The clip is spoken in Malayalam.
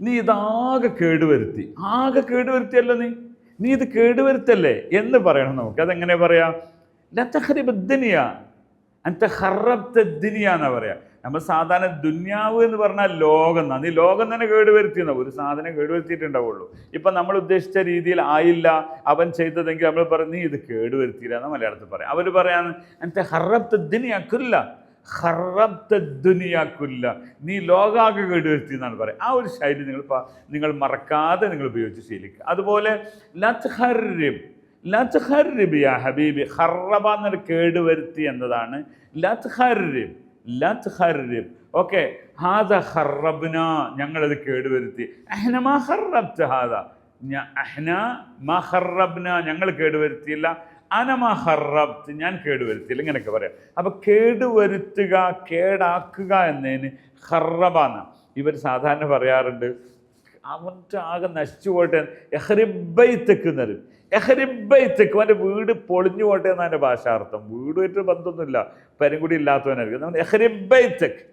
നീ ഇതാകെ കേടുവരുത്തി. ആകെ കേടുവരുത്തിയല്ലോ നീ. നീ ഇത് കേടുവരുത്തല്ലേ എന്ന് പറയണം നമുക്ക്. അതെങ്ങനെ പറയാ? ഹറബ്ദനിയ പറയാ. നമ്മൾ സാധാരണ ദുന്യാവ് എന്ന് പറഞ്ഞാൽ ലോകം എന്നാ. നീ ലോകം തന്നെ കേടുവരുത്തിയെന്ന ഒരു സാധനം കേടുവരുത്തിയിട്ടുണ്ടാവുള്ളൂ. ഇപ്പം നമ്മൾ ഉദ്ദേശിച്ച രീതിയിൽ ആയില്ല. അവൻ ചെയ്തതെങ്കിൽ നമ്മൾ പറഞ്ഞു നീ ഇത് കേടുവരുത്തിയില്ല എന്ന് മലയാളത്തിൽ പറയാം. അവർ പറയാന്ന് അന്ത ഹറബ്ദനിയാക്കില്ല ഹറബ്ദുനിയാക്കില്ല നീ ലോകാകെ കേടുവരുത്തി എന്നാണ് പറയുക. ആ ഒരു ശൈലി നിങ്ങൾ നിങ്ങൾ മറക്കാതെ നിങ്ങൾ ഉപയോഗിച്ച് ശീലിക്കുക. അതുപോലെ ലത്ഹറിബ് ലത്ഹറിബ് യാ ഹബീബി ഹറബ എന്നൊരു കേടുവരുത്തി എന്നതാണ് ലത്ഹറിബ് ലത്ഹറിബ് ഓക്കെ ഹാദ ഹറബ്ന ഞങ്ങളത് കേടുവരുത്തി അഹ്ന മാ ഹറബ്ത ഹാദ. അഹ്ന മാ ഹറബ്ന ഞങ്ങൾ കേടുവരുത്തിയില്ല അനമാ ഹറബ്ത്ത് ഞാൻ കേടുവരുത്തിയില്ല. ഇങ്ങനെയൊക്കെ പറയാം. അപ്പൊ കേടുവരുത്തുക കേടാക്കുക എന്നതിന് ഹറബാന്ന ഇവർ സാധാരണ പറയാറുണ്ട് അവന്റെ ആകെ നശിച്ചു പോട്ടെ എഹ്രിബൈത്തക്ക് എന്നറിയും എഹ്രിബൈത്തക്ക് അവന്റെ വീട് പൊളിഞ്ഞു പോട്ടെ എന്നാണ് ഭാഷാർത്ഥം വീടുമായിട്ട് ബന്ധമൊന്നുമില്ല. പരങ്കുടി ഇല്ലാത്തവനായിരിക്കും. എഹ്രിബൈത്തക്ക്